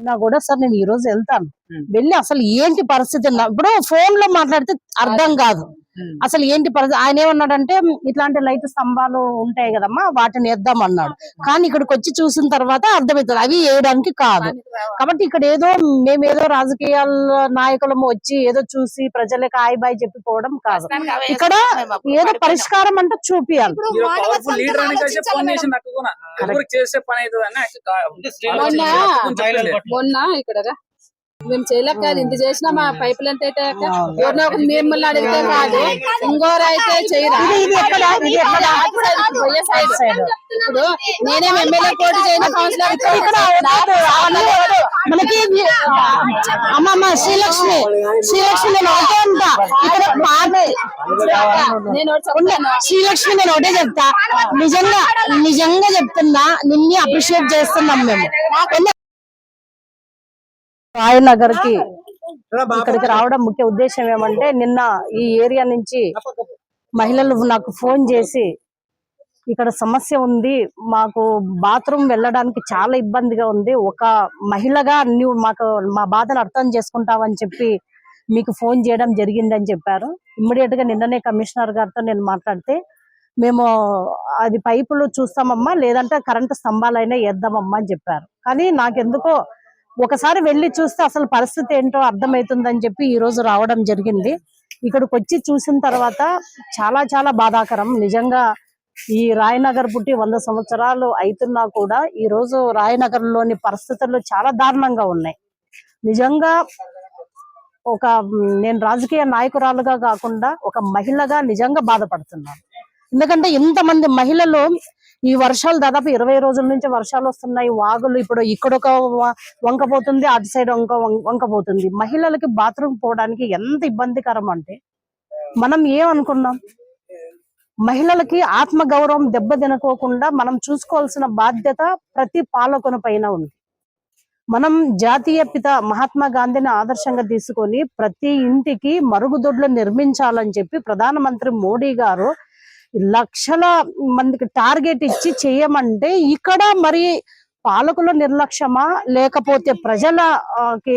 నా కూడా సార్ నేను ఈ రోజు వెళ్తాను. వెళ్ళి అసలు ఏంటి పరిస్థితి ఇప్పుడు ఫోన్లో మాట్లాడితే అర్థం కాదు. అసలు ఏంటి పరిస్థితి? ఆయన ఏమన్నాడంటే "మ్, ఇట్లాంటి లైట్ స్తంభాలు ఉంటాయి కదమ్మా వాటిని వేద్దాం అన్నాడు. కానీ ఇక్కడికి వచ్చి చూసిన తర్వాత అర్థమవుతుంది అవి వేయడానికి కాదు. కాబట్టి ఇక్కడ ఏదో మేమేదో రాజకీయాల నాయకులము వచ్చి ఏదో చూసి ప్రజలకు హాయ్ బాయ్ చెప్పి పోవడం కాదు. ఇక్కడ ఏదో పరిష్కారం అంటే చూపియాలి. మొన్న ఇక్కడ. మేము చేయలేక కాదు. ఇంత చేసినా మా పైపులు ఎంత అయితే మిమ్మల్ని అడిగితే కాదు. ఇంకోరు అయితే చేయరా? ఇప్పుడు నేనేం ఎమ్మెల్యే పోటీ చేయను కౌన్సిలర్. మనకి అమ్మమ్మ శ్రీలక్ష్మి శ్రీలక్ష్మి నేను ఒకటే అంటా ఇక్కడ శ్రీలక్ష్మి నేను ఒకటే చెప్తా. నిజంగా నిజంగా చెప్తున్నా. నిన్ని అప్రిషియేట్ చేస్తున్నాం మేము. రాయనగర్కి ఇక్కడికి రావడం ముఖ్య ఉద్దేశం ఏమంటే నిన్న ఈ ఏరియా నుంచి మహిళలు నాకు ఫోన్ చేసి ఇక్కడ సమస్య ఉంది మాకు బాత్రూమ్ వెళ్ళడానికి చాలా ఇబ్బందిగా ఉంది ఒక మహిళగా నువ్వు మాకు మా బాధను అర్థం చేసుకుంటావని చెప్పి మీకు ఫోన్ చేయడం జరిగిందని చెప్పారు. ఇమ్మీడియట్గా నిన్ననే కమిషనర్ గారితో నేను మాట్లాడితే మేము అది పైపులు చూస్తామమ్మా లేదంటే కరెంటు స్తంభాలైనా వేద్దామమ్మా అని చెప్పారు. కానీ నాకెందుకో ఒకసారి వెళ్ళి చూస్తే అసలు పరిస్థితి ఏంటో అర్థమవుతుందని చెప్పి ఈ రోజు రావడం జరిగింది. ఇక్కడికి వచ్చి చూసిన తర్వాత చాలా చాలా బాధాకరం. నిజంగా ఈ రాయనగర్ పుట్టి వంద సంవత్సరాలు అవుతున్నా కూడా ఈ రోజు రాయనగర్లోని పరిస్థితులు చాలా దారుణంగా ఉన్నాయి. నిజంగా ఒక నేను రాజకీయ నాయకురాలుగా కాకుండా ఒక మహిళగా నిజంగా బాధపడుతున్నాను. ఎందుకంటే ఇంతమంది మహిళలు ఈ వర్షాలు దాదాపు ఇరవై రోజుల నుంచి వర్షాలు వస్తున్నాయి. వాగులు ఇప్పుడు ఇక్కడ ఒక వంకపోతుంది వంక పోతుంది అటు సైడ్ వంక వంక పోతుంది మహిళలకి బాత్రూమ్ పోవడానికి ఎంత ఇబ్బందికరం అంటే మనం ఏమనుకున్నాం మహిళలకి ఆత్మ గౌరవం దెబ్బ తినకోకుండా మనం చూసుకోవాల్సిన బాధ్యత ప్రతి పాలకుని పైన ఉంది. మనం జాతీయ పిత మహాత్మా గాంధీని ఆదర్శంగా తీసుకొని ప్రతి ఇంటికి మరుగుదొడ్లు నిర్మించాలని చెప్పి ప్రధానమంత్రి మోడీ గారు లక్షల మందికి టార్గెట్ ఇచ్చి చేయమంటే ఇక్కడ మరి పాలకుల నిర్లక్ష్యమా? లేకపోతే ప్రజల కి,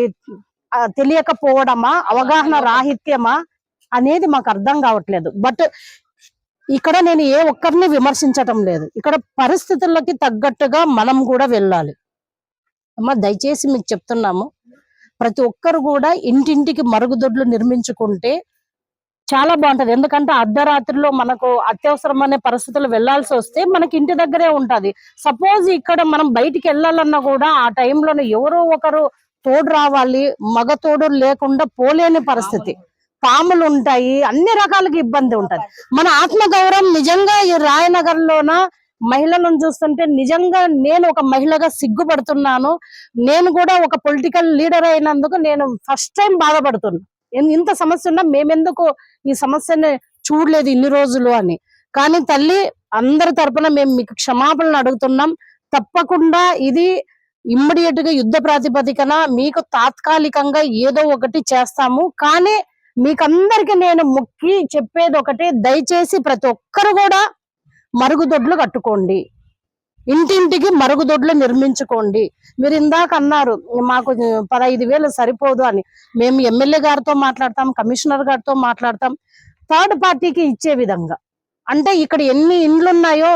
తెలియకపోవడమా? అవగాహన రాహిత్యమా? అనేది మాకు అర్థం కావట్లేదు. బట్ ఇక్కడ నేను ఏ ఒక్కరిని విమర్శించటం లేదు. ఇక్కడ పరిస్థితులకి తగ్గట్టుగా మనం కూడా వెళ్ళాలి. అమ్మ దయచేసి మీకు చెప్తున్నాము. ప్రతి ఒక్కరు కూడా ఇంటింటికి మరుగుదొడ్లు నిర్మించుకుంటే చాలా బాగుంటది. ఎందుకంటే అర్ధరాత్రిలో మనకు అత్యవసరమైన పరిస్థితులు వెళ్ళాల్సి వస్తే మనకి ఇంటి దగ్గరే ఉంటది. సపోజ్ ఇక్కడ మనం బయటికి వెళ్ళాలన్నా కూడా ఆ టైంలోనే ఎవరో ఒకరు తోడు రావాలి మగ తోడు లేకుండా పోలేని పరిస్థితి. పాములు ఉంటాయి అన్ని రకాలుగా ఇబ్బంది ఉంటది. మన ఆత్మ గౌరవం నిజంగా ఈ రాయనగర్ లోన మహిళలను చూస్తుంటే నిజంగా నేను ఒక మహిళగా సిగ్గుపడుతున్నాను. నేను కూడా ఒక పొలిటికల్ లీడర్ అయినందుకు నేను ఫస్ట్ టైం బాధపడుతున్నాను ఇంత సమస్య ఉన్నా మేమెందుకు ఈ సమస్యని చూడలేదు ఇన్ని రోజులు అని. కానీ తల్లి అందరి తరపున మేము మీకు క్షమాపణలు అడుగుతున్నాం. తప్పకుండా ఇది ఇమ్మీడియట్గా యుద్ధ ప్రాతిపదికన మీకు తాత్కాలికంగా ఏదో ఒకటి చేస్తాము. కానీ మీకందరికి నేను ముక్కి చెప్పేది ఒకటి దయచేసి ప్రతి ఒక్కరు కూడా మరుగుదొడ్లు కట్టుకోండి. ఇంటింటికి మరుగుదొడ్లు నిర్మించుకోండి. మీరు ఇందాక అన్నారు మాకు పదహైదు వేలు సరిపోదు అని. మేము ఎమ్మెల్యే గారితో మాట్లాడతాం కమిషనర్ గారితో మాట్లాడతాం. థర్డ్ పార్టీకి ఇచ్చే విధంగా. అంటే ఇక్కడ ఎన్ని ఇండ్లు ఉన్నాయో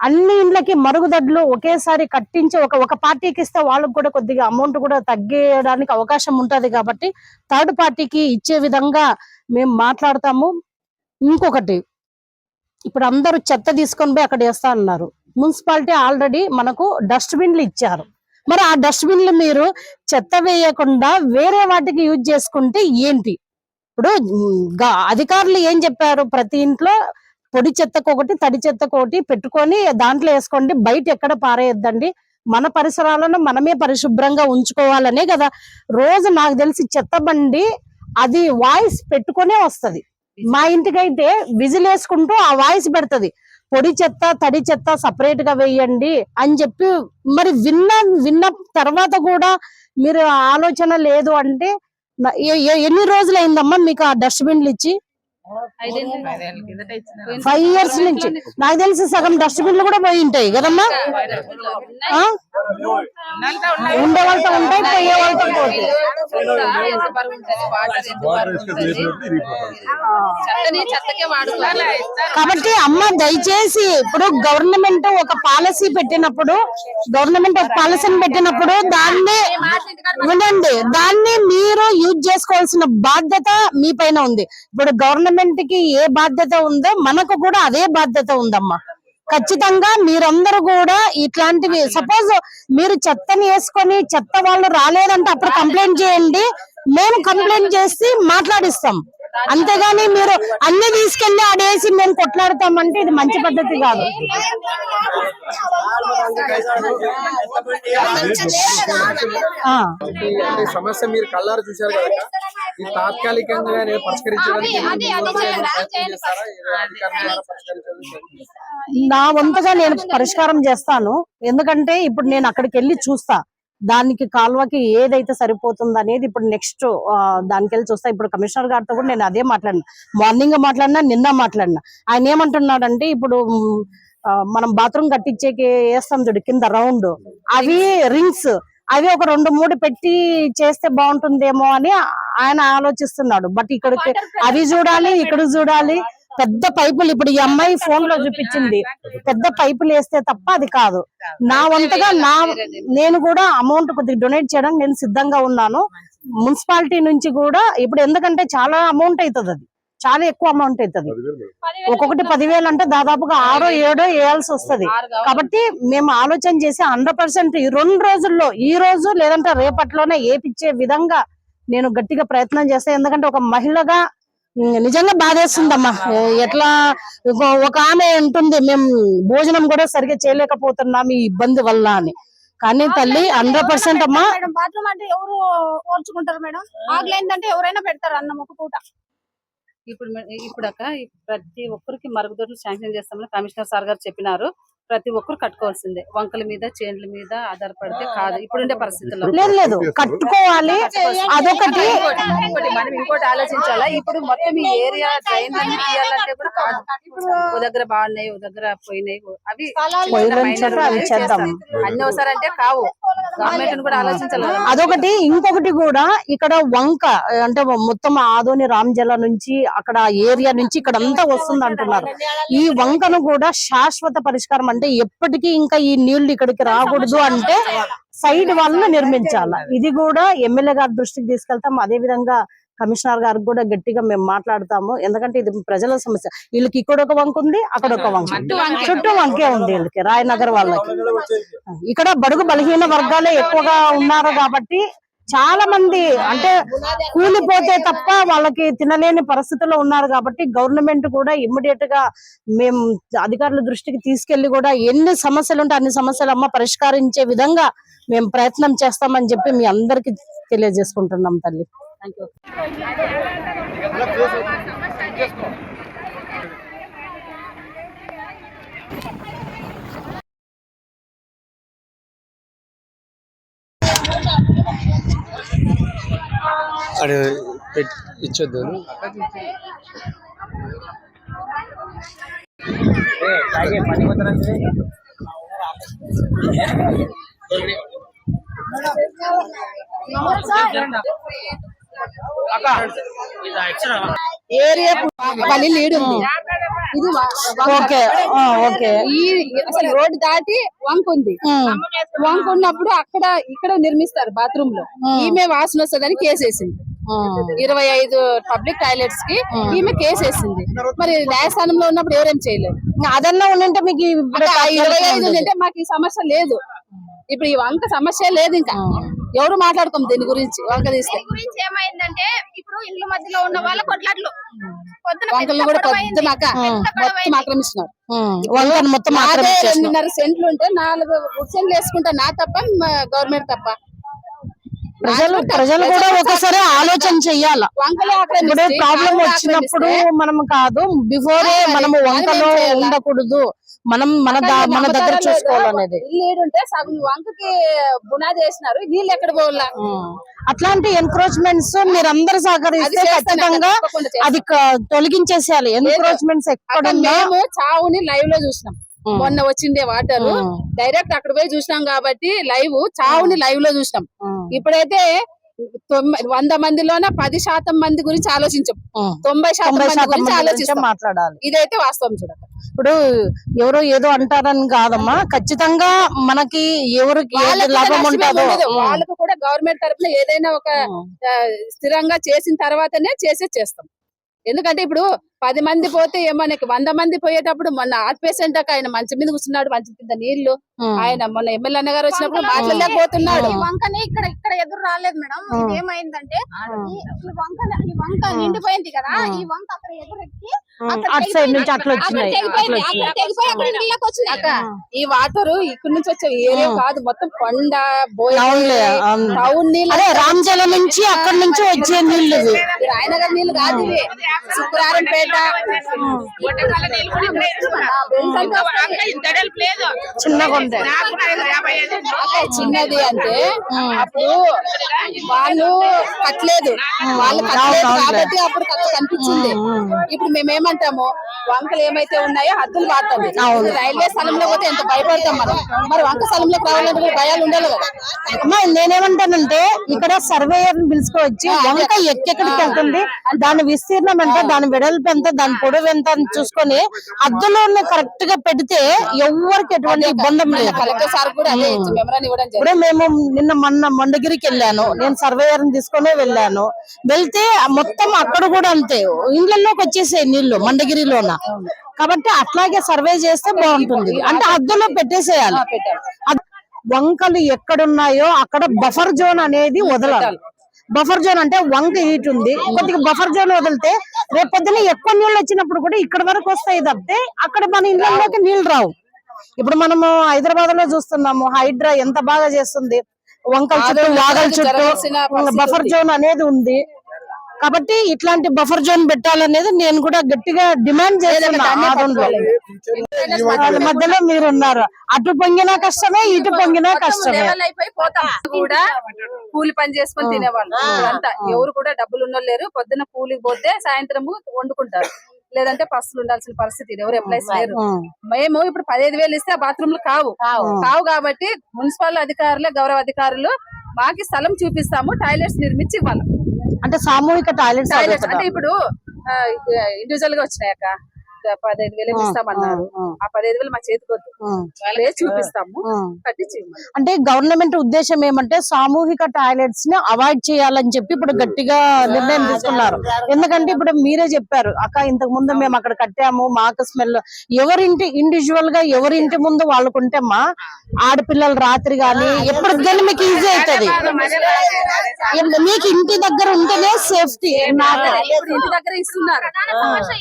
అన్ని ఇండ్లకి మరుగుదొడ్లు ఒకేసారి కట్టించి ఒక ఒక పార్టీకి ఇస్తే వాళ్ళకి కూడా కొద్దిగా అమౌంట్ కూడా తగ్గేయడానికి అవకాశం ఉంటది కాబట్టి థర్డ్ పార్టీకి ఇచ్చే విధంగా మేము మాట్లాడతాము. ఇంకొకటి ఇప్పుడు అందరూ చెత్త తీసుకొని పోయి అక్కడ వేస్తా అన్నారు. మున్సిపాలిటీ ఆల్రెడీ మనకు డస్ట్బిన్లు ఇచ్చారు. మరి ఆ డస్ట్బిన్లు మీరు చెత్త వేయకుండా వేరే వాటికి యూజ్ చేసుకుంటే ఏంటి? ఇప్పుడు అధికారులు ఏం చెప్పారు? ప్రతి ఇంట్లో పొడి చెత్తకు ఒకటి తడి చెత్తకు ఒకటి పెట్టుకొని దాంట్లో వేసుకోండి. బయట ఎక్కడ పారేయొద్దండి. మన పరిసరాలను మనమే పరిశుభ్రంగా ఉంచుకోవాలనే కదా. రోజు నాకు తెలిసి చెత్త బండి అది వాయిస్ పెట్టుకొనే వస్తుంది. మా ఇంటికైతే విజిల్ వేసుకుంటూ ఆ వాయిస్ పెడతది. పొడి చెత్త తడి చెత్త సపరేట్గా వేయండి అని చెప్పి మరి విన్న విన్న తర్వాత కూడా మీరు ఆలోచన లేదు అంటే ఎన్ని రోజులు అయిందమ్మా మీకు ఆ డస్ట్బిన్లు ఇచ్చి? ఫైవ్ ఇయర్స్ నుంచి. నాకు తెలిసి సగం డస్ట్బిన్లు కూడా పోయి ఉంటాయి కదమ్మా? ఉండే వాళ్ళతో ఉంటాయి పోయే వాళ్ళతో పోతాయి. కాబట్టి అమ్మ దయచేసి ఇప్పుడు గవర్నమెంట్ ఒక పాలసీ పెట్టినప్పుడు గవర్నమెంట్ ఒక పాలసీని పెట్టినప్పుడు దాన్ని వినండి. దాన్ని మీరు యూజ్ చేసుకోవాల్సిన బాధ్యత మీ పైన ఉంది. ఇప్పుడు గవర్నమెంట్ కి ఏ బాధ్యత ఉందో మనకు కూడా అదే బాధ్యత ఉందమ్మా. ఖచ్చితంగా మీరందరూ కూడా ఇట్లాంటివి సపోజ్ మీరు చెత్తని వేసుకొని చెత్త వాళ్ళు రాలేదంటే అప్పుడు కంప్లైంట్ చేయండి. మేము కంప్లైంట్ చేసి మాట్లాడిస్తాం. అంతేగాని మీరు అన్ని తీసుకెళ్ళి ఆడేసి మేము కొట్లాడతామంటే ఇది మంచి పద్ధతి కాదు. సమస్య మీరు కళ్ళారు చూశారు కదా ఈ తాత్కాలికంగా పరిష్కరించడానికి? నా వంతుగా నేను పరిష్కారం చేస్తాను. ఎందుకంటే ఇప్పుడు నేను అక్కడికి వెళ్ళి చూస్తా. దానికి కాలువకి ఏదైతే సరిపోతుంది అనేది ఇప్పుడు నెక్స్ట్ దానికి వెళ్ళి చూస్తా. ఇప్పుడు కమిషనర్ గారితో కూడా నేను అదే మాట్లాడినా. మార్నింగ్ మాట్లాడినా నిన్న మాట్లాడినా. ఆయన ఏమంటున్నాడంటే ఇప్పుడు మనం బాత్రూమ్ కట్టించేకి వేస్తాం చూడు కింద రౌండ్. అవి రింగ్స్. అవి ఒక రెండు మూడు పెట్టి చేస్తే బాగుంటుందేమో అని ఆయన ఆలోచిస్తున్నాడు. బట్ ఇక్కడికి అవి చూడాలి ఇక్కడ చూడాలి. పెద్ద పైపులు ఇప్పుడు ఈ అమ్మాయి ఫోన్లో చూపించింది. పెద్ద పైపులు. వేస్తే తప్ప అది కాదు. నా వంతుగా నా నేను కూడా అమౌంట్ కొద్దిగా డొనేట్ చేయడానికి నేను సిద్ధంగా ఉన్నాను. మున్సిపాలిటీ నుంచి కూడా ఇప్పుడు ఎందుకంటే చాలా అమౌంట్ అవుతుంది అది. చాలా ఎక్కువ అమౌంట్ అవుతుంది ఒక్కొక్కటి పదివేలు అంటే దాదాపుగా ఆరో ఏడో వేయాల్సి వస్తది. కాబట్టి మేము ఆలోచన చేసి హండ్రెడ్ పర్సెంట్ ఈ రెండు రోజుల్లో ఈ రోజు లేదంటే రేపట్లోనే ఏపిచ్చే విధంగా నేను గట్టిగా ప్రయత్నం చేస్తాను ఎందుకంటే ఒక మహిళగా నిజంగా బాధేస్తుందమ్మా. ఎట్లా ఒక- ఆమె ఉంటుంది మేము భోజనం కూడా సరిగ్గా చేయలేకపోతున్నాం ఈ ఇబ్బంది వల్ల అని. కానీ తల్లి హండ్రెడ్ పర్సెంట్ అమ్మా. మేడం. బాత్రూమ్ అంటే ఎవరు ఓర్చుకుంటారు మేడం? ఆగలేందంటే ఎవరైనా పెడతారు అన్నం ఒక పూట. ఇప్పుడు ఇప్పుడు అక్క ప్రతి ఒక్కరికి మరుగుదొడ్లు శాంక్షన్ చేస్తామని కమిషనర్ సార్ గారు చెప్పినారు. ప్రతి ఒక్కరు కట్టుకోవాల్సిందే. వంకల మీద చేండ్ల మీద ఆధారపడితే కాదు. ఇప్పుడుండే పరిస్థితుల్లో. లేదు లేదు. కట్టుకోవాలి. అదొకటి. మనం ఇంకోటి ఆలోచించాలా? ఇప్పుడు మొత్తం ఈ ఏరియా ట్రైన్ అన్ని తీయాలంటే కూడా కాదు ఓ దగ్గర బాగున్నాయి ఓ దగ్గర పోయినాయి. అవి. అన్ని ఒకసారి అంటే కావు. గవర్నమెంట్ కూడా ఆలోచించాలి. అదొకటి. ఇంకొకటి కూడా ఇక్కడ వంక అంటే మొత్తం ఆదోని రామజల నుంచి అక్కడ ఏరియా నుంచి ఇక్కడ అంతా వస్తుంది అంటున్నారు ఈ వంకను కూడా శాశ్వత పరిష్కారం అంటే ఎప్పటికీ ఇంకా ఈ నీళ్ళు ఇక్కడికి రాకూడదు అంటే సైడ్ వాళ్ళని నిర్మించాల. ఇది కూడా ఎమ్మెల్యే గారి దృష్టికి తీసుకెళ్తాం. అదే విధంగా కమిషనర్ గారికి కూడా గట్టిగా మేము మాట్లాడతాము. ఎందుకంటే ఇది ప్రజల సమస్య. వీళ్ళకి ఇక్కడ ఒక వంక ఉంది అక్కడ ఒక వంక. చుట్టూ వంకే ఉంది వీళ్ళకి రాయనగర్ వాళ్ళకి. ఇక్కడ బడుగు బలహీన వర్గాలే ఎక్కువగా ఉన్నారు కాబట్టి చాలా మంది అంటే కూలిపోతే తప్ప వాళ్ళకి తినలేని పరిస్థితుల్లో ఉన్నారు కాబట్టి గవర్నమెంట్ కూడా ఇమ్మీడియట్గా మేము అధికారుల దృష్టికి తీసుకెళ్ళి కూడా ఎన్ని సమస్యలు ఉంటే అన్ని సమస్యలు అమ్మ పరిష్కరించే విధంగా మేము ప్రయత్నం చేస్తామని చెప్పి మీ అందరికి తెలియజేసుకుంటున్నాం తల్లి. అడే ఇచ్చొద్దు ఏరియా పని లీడ్ ఉంది. ఓకే. ఆ, ఓకే. ఈ అసలు రోడ్డు దాటి వంక ఉంది ఉమ్, వంక ఉన్నప్పుడు అక్కడ ఇక్కడ నిర్మిస్తారు బాత్రూమ్లో ఈమె వాసన వస్తుందని కేసేసింది. ఇరవై ఐదు పబ్లిక్ టాయిలెట్స్కి ఈమె కేసేసింది. మరి న్యాయస్థానంలో ఉన్నప్పుడు ఎవరేం చేయలేదు? అదన్నా ఉండింటే మీకు ఇరవై ఐదు అంటే మాకు ఈ సమస్య లేదు. ఇప్పుడు వంక సమస్య లేదు ఇంకా. ఎవరు మాట్లాడుకోం దీని గురించి వంక తీస్తే. గురించి ఏమైందంటే ఇప్పుడు ఇల్లు మధ్యలో ఉన్న వాళ్ళ కొట్లాట్లు. వంకలు కూడా పొద్దున మొత్తం ఆక్రమిస్తున్నారు. ఉమ్, వంకను మొత్తం. రెండున్నర సెంట్లు ఉంటే నాలుగు సెంట్లు వేసుకుంటా నా తప్ప గవర్నమెంట్ తప్ప. ప్రజలు ప్రజలు కూడా ఒకసారి ఆలోచన చెయ్యాల ఇప్పుడు ప్రాబ్లం వచ్చినప్పుడు మనం కాదు బిఫోరే మనము మనం వంకలో? ఉండకూడదు మనం మన మన దగ్గర చూసుకోవాలనేది ఈడుంటే సగం వంకకి బునాది వేసినారు నీళ్ళు ఎక్కడ పోవాలా. అట్లాంటి ఎన్క్రోచ్మెంట్స్ మీరందరూ సహకరిస్తే ఖచ్చితంగా. అది తొలగించేసేయాలి ఎన్క్రోచ్మెంట్స్ ఎక్కడున్నా మేము చావుని లైవ్లో చూసినాం. మొన్న వచ్చిండే వాటర్. డైరెక్ట్ అక్కడ పోయి చూసినాం కాబట్టి లైవ్ చావుని లైవ్లో చూసినాం. ఇప్పుడైతే తొమ్మిది వంద మందిలోన పది శాతం మంది గురించి ఆలోచించాం. తొంభై శాతం మంది గురించి మాట్లాడాలి. ఇదైతే వాస్తవం చూడక ఇప్పుడు ఎవరో ఏదో అంటారని కాదమ్మా. ఖచ్చితంగా మనకి ఎవరికి ఏది వాళ్ళకు కూడా లాభం ఉంటుందో. వాళ్ళకు కూడా గవర్నమెంట్ తరపున ఏదైనా ఒక స్థిరంగా చేసిన తర్వాతనే చేసే చేస్తాం. ఎందుకంటే ఇప్పుడు పది మంది పోతే ఏమో నీకు వంద మంది పోయేటప్పుడు మొన్న హార్ట్ పేషెంట్ అక్క ఆయన మంచం మీద కూర్చున్నాడు మంచం కింద నీళ్ళు. ఆయన మొన్న ఎమ్మెల్యే అన్న గారు వచ్చినప్పుడు మాట్లాడలేకపోతున్నాడు ఈ వంకని ఇక్కడ ఇక్కడ ఎదురు రాలేదు మేడం ఏమైందంటే ఈ వంక ఈ వంక. నిండిపోయింది కదా. ఈ వంక అక్కడ ఎదురెక్కి అక్క ఈ వాటర్ ఇక్కడ నుంచి వచ్చే ఏరియా. కాదు మొత్తం కొండ అవును. టౌన్ నీళ్ళు రామజల నుంచి అక్కడ నుంచి వచ్చే ఇది ఆయన గారి నీళ్ళు కాదు ఇవి. శుక్రవారం పేట. చిన్నగా ఉంటాయి చిన్నది అంటే అప్పుడు వాళ్ళు కట్టలేదు. వాళ్ళు కట్టలేదు. కాబట్టి అప్పుడు కట్ట కనిపించింది. ఇప్పుడు మేమేమంటాము? వంకలు ఏమైతే ఉన్నాయో హద్దులు వాడతాం రైల్వే స్థలంలో పోతే ఎంత భయపడతాం మనం? మరి వంక స్థలంలోకి రావాలంటే భయాలు ఉండాలి కదా. అమ్మా నేనేమంటానంటే ఇక్కడ సర్వేయర్ పిలుచుకోవచ్చి వంక ఎక్కెక్కడికి వెళ్తుంది దాని విస్తీర్ణం ఎంత దాని వెడల్పు ఎంత దాని పొడవు ఎంత అని చూసుకొని అద్దులో కరెక్ట్గా పెడితే ఎవరికి ఎటువంటి ఇబ్బంది లేదు. ఇప్పుడు మేము నిన్న మొన్న మండగిరికి వెళ్ళాను. నేను సర్వేయర్ తీసుకునే వెళ్ళాను. వెళ్తే మొత్తం అక్కడ కూడా అంతే. ఇండ్లలోకి వచ్చేసాయి నీళ్ళు మండగిరిలోన. కాబట్టి అట్లాగే సర్వే చేస్తే బాగుంటుంది. అంటే అద్దులో పెట్టేసేయాలి. వంకలు ఎక్కడున్నాయో అక్కడ బఫర్ జోన్ అనేది వదలాలి. బఫర్ జోన్ అంటే వంక హీట్ ఉంది. కొద్దిగా బఫర్ జోన్ వదిలితే రేపు పొద్దున ఎక్కువ నీళ్ళు వచ్చినప్పుడు కూడా ఇక్కడ వరకు వస్తాయి తప్పితే అక్కడ మన ఇళ్ళలోకి నీళ్ళు రావు. ఇప్పుడు మనము హైదరాబాద్లో చూస్తున్నాము హైడ్రా ఎంత బాగా చేస్తుంది. వంకల చుట్టూ వాగల చుట్టూ బఫర్. జోన్ అనేది ఉంది. కాబట్టి ఇట్లాంటి బఫర్ జోన్ పెట్టాలనేది నేను కూడా గట్టిగా డిమాండ్ చేస్తున్నా ఆదంలో. వాళ్ళ మధ్యలో మీరు ఉన్నారు. అటు పొంగినా కష్టమే ఇటు పొంగినా కష్టమే. కూడా కూలి పని చేసుకొని తినేవాళ్ళు. ఇప్పుడంతా ఎవరు కూడా డబ్బులు ఉన్న లేరు. పొద్దున్న కూలికి పోతే సాయంత్రము వండుకుంటారు. లేదంటే పస్తులు ఉండాల్సిన పరిస్థితి. ఎవరు ఎంప్లాయీస్ లేరు. మేము ఇప్పుడు పదిహేను వేలు ఇస్తే ఆ బాత్రూమ్లు కావు. కావు. కాబట్టి మున్సిపల్ అధికారులు గౌరవ అధికారులు మాకి స్థలం చూపిస్తాము. టాయిలెట్స్ నిర్మించి ఇవ్వాలి. అంటే సామూహిక టాయిలెట్స్ అంటే ఇప్పుడు ఇండివిజువల్గా వచ్చినాయక్క పదహైదు వేలు ఇస్తామన్నారు. ఆ పదహైదు వేలు మా చేతికి వద్దు. చూపిస్తాము. అంటే గవర్నమెంట్ ఉద్దేశం ఏమంటే సామూహిక టాయిలెట్స్ని అవాయిడ్ చేయాలని చెప్పి ఇప్పుడు గట్టిగా నిర్ణయం తీసుకున్నారు. ఎందుకంటే ఇప్పుడు మీరే చెప్పారు అక్క ఇంతకు ముందు మేము అక్కడ కట్టాము మాకు స్మెల్ ఎవరింటి ఇండివిజువల్గా ఎవరింటి ముందు వాళ్ళకుంటే మా ఆడపిల్లలు రాత్రి గాని ఎప్పుడు కానీ మీకు ఈజీ అవుతుంది మీకు ఇంటి దగ్గర ఉంటేనే సేఫ్టీ ఇంటి దగ్గర ఇస్తున్నారు.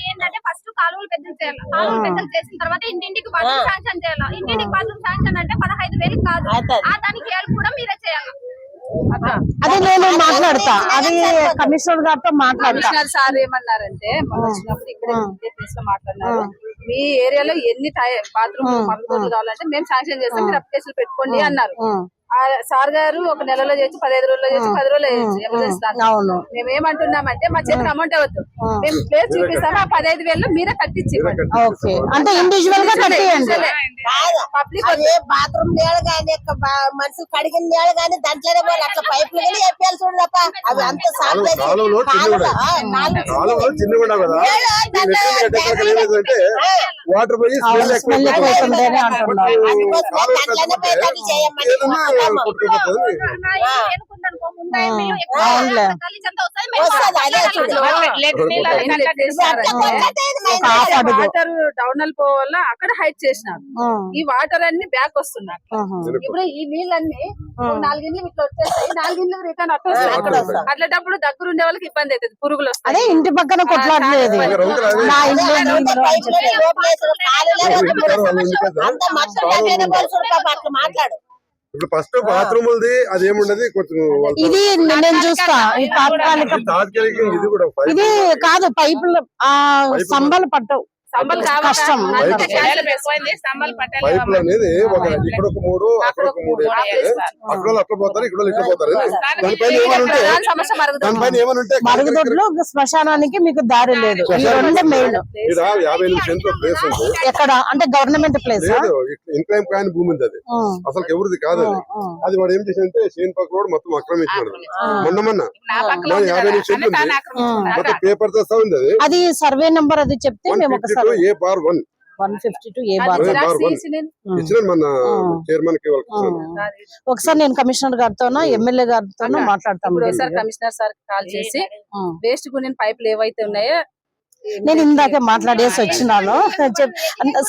ఏంటంటే ఫస్ట్ కాలువలు పెద్దలు చేయాలి. కాలువలు పెద్దలు చేసిన తర్వాత ఇంటింటికి బాత్రూమ్ శాంక్షన్ చేయాలి. ఇంటింటికి బాత్రూమ్ శాంక్షన్ అంటే పదహైదు వేలు కాదు. ఆ దానికి కూడా మీరే చేయాలి. అదే. నేను మాట్లాడతా. అది కమిషనర్ గారితో మాట్లాడతా. కమిషనర్ సార్ ఏమన్నారంటే మొన్న వచ్చినప్పుడు ఇక్కడ మాట్లాడినారు. మీ ఏరియాలో ఎన్ని బాత్రూమ్ కావాలంటే మేము శాంక్షన్ చేస్తాం మీరు అప్లికేషన్ పెట్టుకోండి అన్నారు. సార్ గారు ఒక నెలలో చేసి పదిహేను రోజుల్లో చేసి పది రోజులు చేయొచ్చు ఎమర్జెన్సీ దాంట్లో. మేము ఏమంటున్నామంటే మా చేతికి అమౌంట్ ఇవ్వద్దు. మేము. ప్లేస్ చూపిస్తాము ఆ పదహైదు వేలు మీరే కట్టించి అంటే ఇండివిజువల్గా కట్టేయండి. పబ్లిక్ అదే బాత్రూమ్ నీళ్ళు గానీ మనుషులు కడిగిన నీళ్ళు గానీ దాంట్లోనే పోయి అట్లా పైపులు కానీ చెప్పాలి చూడు తప్ప అవి అంత సాగు చేసి వాటర్ పోయి స్మెల్ చేయమని వాటర్ డౌన్ వల్ల అక్కడ హైట్ చేసినారు. ఈ వాటర్ అన్ని బ్యాక్ వస్తున్నారు. ఇప్పుడు ఈ నీళ్ళన్నీ నాలుగిండ్లు ఇట్లా వచ్చేస్తాయి నాలుగిండ్లు రిటర్న్ అట్లా. అట్లాంటప్పుడు దగ్గర ఉండే వాళ్ళకి ఇబ్బంది అవుతుంది పురుగులు అదే వస్తాయి ఇంటి పక్కన కొట్లాడలేదు మాట్లాడు ఇప్పుడు ఫస్ట్ బాత్రూమ్ అది ఏముండదు కొంచెం ఇది నేను చూస్తా ఈ తాత్కాలిక ఇది కూడా పైపు ఇది కాదు పైపులు ఆ స్తంభాలు పట్టవు. సంబల్ కష్టం. పైపులు అనేది ఒక ఇక్కడ ఒక మూడు అక్కడ ఒక మూడు అక్కడ అట్లా పోతారు ఇక్కడ ఇట్లా పోతారు. దానిపైన దానిపైన మరుగుదొడ్లు శ్మశానానికి మీకు దారి లేదు. ఇక్కడ యాభై ఎనిమిది సెంట్లు ప్లేస్ ఉంది. ఎక్కడ? అంటే గవర్నమెంట్ ప్లేస్ లేదు ఇన్క్లైమ్ కాని భూమి ఉంది అది. అసలు ఎవరిది కాదు అది. వాడు ఏం చేసిందంటే సేన్ పక్క రోడ్ మొత్తం ఆక్రమించాడు. మొన్న మొన్న. యాభై ఎనిమిది సెంట్లు. ఆక్రమించుకున్నాడు. మొత్తం పేపర్తో సహా ఉంది అది. సర్వే నెంబర్ అది చెప్తే మేము ఫిఫ్టీ ఒకసారి A bar one. One fifty two A bar ఇచ్చిన మన. చైర్మన్కి. ఒకసారి నేను కమిషనర్ గారితోనో ఎమ్మెల్యే గారితోనో అక్క, మాట్లాడతాను ఒకసారి కమిషనర్ సార్ కాల్ చేసి వేస్ట్ గుని పైపులు ఏవైతే ఉన్నాయో నేను ఇందాకే మాట్లాడేసి వచ్చినాను.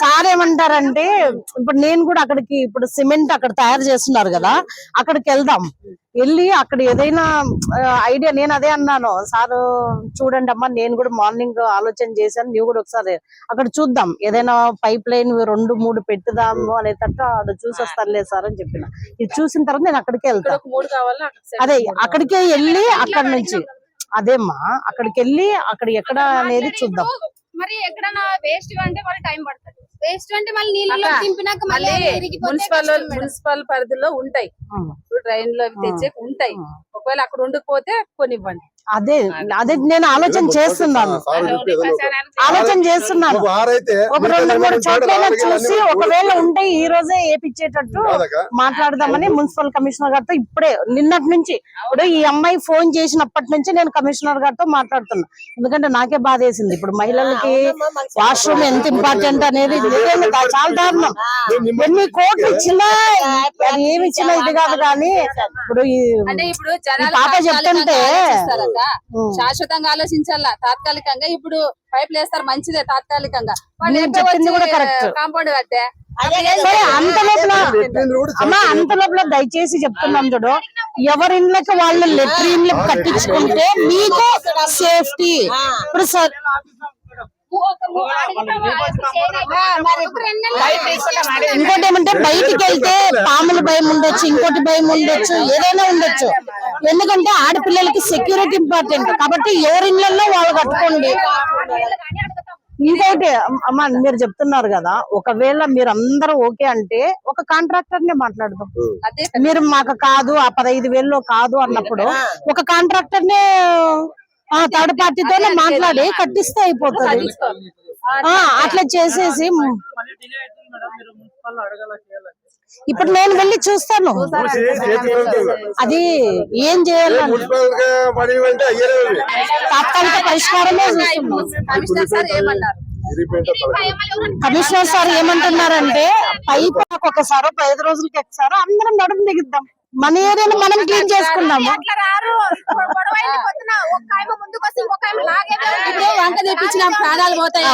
సార్ ఏమంటారంటే ఇప్పుడు నేను కూడా అక్కడికి ఇప్పుడు సిమెంట్ అక్కడ తయారు చేస్తున్నారు కదా అక్కడికి వెళ్దాం. వెళ్ళి అక్కడ ఏదైనా ఐడియా నేను అదే అన్నాను. సార్ చూడండి అమ్మా నేను కూడా మార్నింగ్ ఆలోచన చేశాను నువ్వు కూడా ఒకసారి అక్కడ చూద్దాం. ఏదైనా పైప్ లైన్ రెండు మూడు పెట్టుదాము అనేటట్టు ఆడ చూసి వస్తానులే సార్ అని చెప్పిన. ఇది చూసిన తర్వాత నేను అక్కడికి వెళ్తాను అక్కడ అదే అక్కడికే వెళ్ళి అక్కడ నుంచి అదేమ్మా అక్కడికి వెళ్ళి అక్కడ ఎక్కడ అనేది చూద్దాం. మరి ఎక్కడన్నా వేస్ట్ అంటే మరి టైం పడుతుంది. వేస్ట్ అంటే మళ్ళీ నీళ్ళలో దింపినాక మళ్ళీ మున్సిపల్. మున్సిపల్ పరిధిలో ఉంటాయి. ట్రైన్లో అవి తెచ్చే ఉంటాయి. ఒకవేళ అక్కడ ఉండకపోతే కొనివ్వండి. అదే అదే. నేను ఆలోచన చేస్తున్నాను. ఆలోచన చేస్తున్నాను. ఒక రెండు మూడు రాళ్ళకి చూసి ఒకవేళ ఉంటే ఈ రోజే ఏపిచ్చేటట్టు. మాట్లాడదామని మున్సిపల్ కమిషనర్ గారితో ఇప్పుడే నిన్నటి నుంచి. ఇప్పుడు ఈ అమ్మాయి ఫోన్ చేసినప్పటి నుంచి నేను కమిషనర్ గారితో మాట్లాడుతున్నా. ఎందుకంటే నాకే బాధ వేసింది ఇప్పుడు మహిళలకి వాష్రూమ్ ఎంత ఇంపార్టెంట్ అనేది చాలా దారుణం. ఎన్ని కోట్లు ఇచ్చినా ఏమి ఇచ్చినా ఇది కాదు కానీ ఇప్పుడు ఈ అంటే ఇప్పుడు జనాలు పాప చెప్తుంటే- ఉమ్. శాశ్వతంగా ఆలోచించాలా? తాత్కాలికంగా ఇప్పుడు పైపులు వేస్తారు మంచిదే తాత్కాలికంగా. కాంపౌండ్ కట్టే సరే అంత లోపల అమ్మా అంత లోపల దయచేసి చెప్తున్నాం చూడు. ఎవరి ఇళ్ళకి వాళ్ళు లెట్రిన్లు కట్టించుకుంటే మీకు సేఫ్టీ. ఇప్పుడు ఇంకోటి ఏమంటే బయటికి వెళ్తే పాముల భయం ఉండొచ్చు ఇంకోటి భయం ఉండొచ్చు ఏదైనా ఉండొచ్చు. ఎందుకంటే ఆడపిల్లలకి సెక్యూరిటీ ఇంపార్టెంట్ కాబట్టి ఎవరి ఇళ్ళల్లో వాళ్ళు కట్టుకోండి. ఇంకోటి అమ్- అమ్మా మీరు చెప్తున్నారు కదా ఒకవేళ మీరు అందరూ ఓకే అంటే ఒక కాంట్రాక్టర్ నే మాట్లాడదాం. అదే మీరు మాకు కాదు ఆ పదహైదు వేల్లో కాదు అన్నప్పుడు ఒక కాంట్రాక్టర్ నే థర్డ్ పార్టీతోనే మాట్లాడి కట్టిస్తే అయిపోతుంది. ఆ, అట్లా చేసేసి చేయాలి ఇప్పుడు నేను వెళ్ళి చూస్తాను. అది ఏం ఉంది. తాత్కాలిక పరిష్కారమే కమిషనర్ సార్ ఏమంటున్నారంటే పైపు నాకు ఒకసారి ఐదు రోజులకి ఒకసారి అందరం నడుము దిగిద్దాం. మన ఏరియాని మనం క్లీన్ ఇప్పుడు వంక తీపించిన ప్రాణాలు పోతాయి.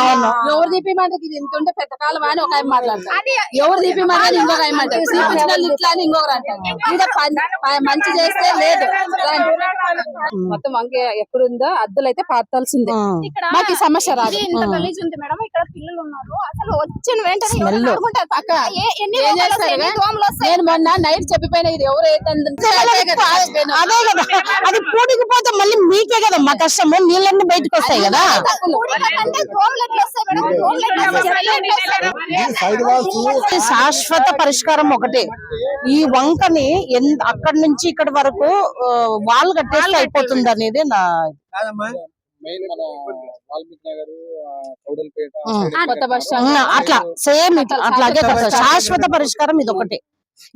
ఎవరు తీపిమంటే ఇది ఇంత ఉంటే పెద్ద కాలం అని ఒక ఆయన మాట్లాడతారు అది ఎవరు తీపిమంటే ఇంకొక ఆయన అంటారు తీపించిన వాళ్ళు ఇట్లా అని ఇంకొకరు అంటారు. ఇంకా పని- ప- మంచి చేస్తే లేదు. మొత్తం వంక ఎక్కడుందో అద్దులు అయితే పాతాల్సిందే మాకు ఈ సమస్య రాదు. మేడం. ఇక్కడ పిల్లలు ఉన్నారు. అసలు వచ్చిన వెంటనే పక్క నేను మొన్న నైట్ చెప్పిపోయిన ఇది ఎవరు అదే కదా అది పూడికిపోతే మళ్ళీ మీకే కదా మా కష్టము నీళ్ళన్నీ బయటకు వస్తాయి కదా శాశ్వత పరిష్కారం ఒకటే ఈ వంకని అక్కడి నుంచి ఇక్కడి వరకు ఆ, వాల్ కట్టేస్తే అయిపోతుంది అనేది నా అట్లా సేమ్ అట్లాగే కదా శాశ్వత పరిష్కారం ఇది ఒకటి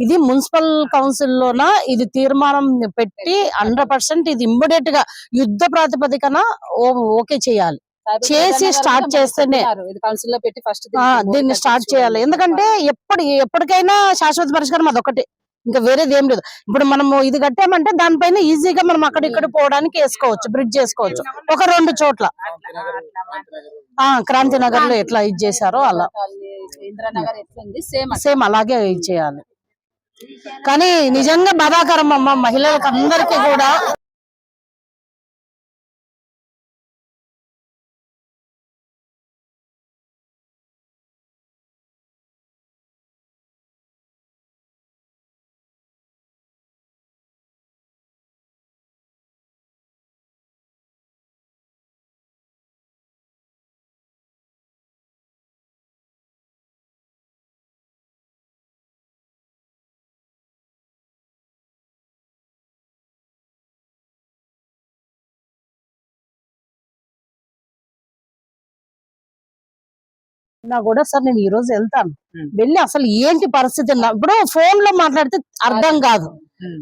ఇది మున్సిపల్ కౌన్సిల్ లోన? ఇది తీర్మానం పెట్టి హండ్రెడ్ పర్సెంట్ ఇది ఇమ్మీడియట్గా యుద్ధ ప్రాతిపదికన ఓకే చేయాలి. చేసి start చేస్తేనే. కౌన్సిల్లో పెట్టి ఫస్ట్ దీన్ని స్టార్ట్ చేయాలి. ఎందుకంటే ఎప్పటి ఎప్పటికైనా శాశ్వత పరిష్కారం అదొకటి. ఇంకా వేరేది ఏం లేదు. ఇప్పుడు మనము ఇది కట్టామంటే దానిపైన ఈజీగా మనం అక్కడ ఇక్కడ పోవడానికి వేసుకోవచ్చు బ్రిడ్జ్ చేసుకోవచ్చు ఒక రెండు చోట్ల. ఆ క్రాంతి నగర్లో ఎట్లా ఇది చేశారో అలా. సేమ్ అలాగే ఇది చేయాలి. కానీ నిజంగా బాధాకరం అమ్మ మహిళలకు అందరికీ కూడా. చెప్పినా కూడా సార్ నేను ఈ రోజు వెళ్తాను. వెళ్ళి అసలు ఏంటి పరిస్థితి ఇప్పుడు ఫోన్లో మాట్లాడితే అర్థం కాదు.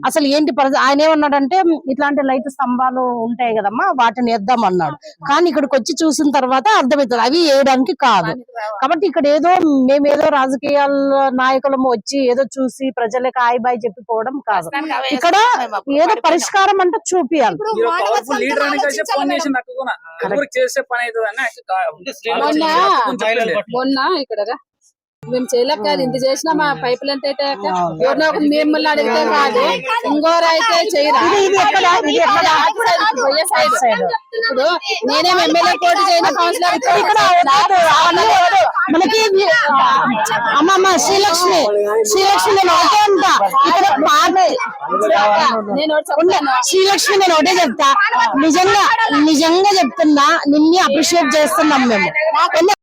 అసలు ఏంటి పరిస్థితి? ఆయన ఏమన్నాడంటే ఇట్లాంటి లైట్ స్తంభాలు ఉంటాయి కదమ్మా వాటిని వేద్దాం అన్నాడు. కానీ ఇక్కడికి వచ్చి చూసిన తర్వాత అర్థమవుతుంది అవి వేయడానికి కాదు. కాబట్టి ఇక్కడ ఏదో మేమేదో రాజకీయాల నాయకులము వచ్చి ఏదో చూసి ప్రజలకు హాయ్ బాయ్ చెప్పిపోవడం కాదు. ఇక్కడ ఏదో పరిష్కారం అంటే చూపియాలి. మొన్న ఇక్కడ. మేము చేయలేక కాదు ఇంత చేసినా మా పైపులు ఎంత అయితే? ఎవరినో ఒకరు మిమ్మల్ని అడిగితే కాదు. ఇంకోరు అయితే చేయరా? ఇప్పుడు నేనేం ఎమ్మెల్యే పోటీ చేయను కౌన్సిలర్. మనకి ఇది- అమ్మ అమ్మ శ్రీలక్ష్మి శ్రీలక్ష్మి నేను ఒకటే అంటా ఇక్కడ. శ్రీలక్ష్మి నేను ఒకటే చెప్తా. నిజంగా నిజంగా చెప్తున్నా. నిన్ను అప్రిషియేట్ చేస్తున్నాం మేము.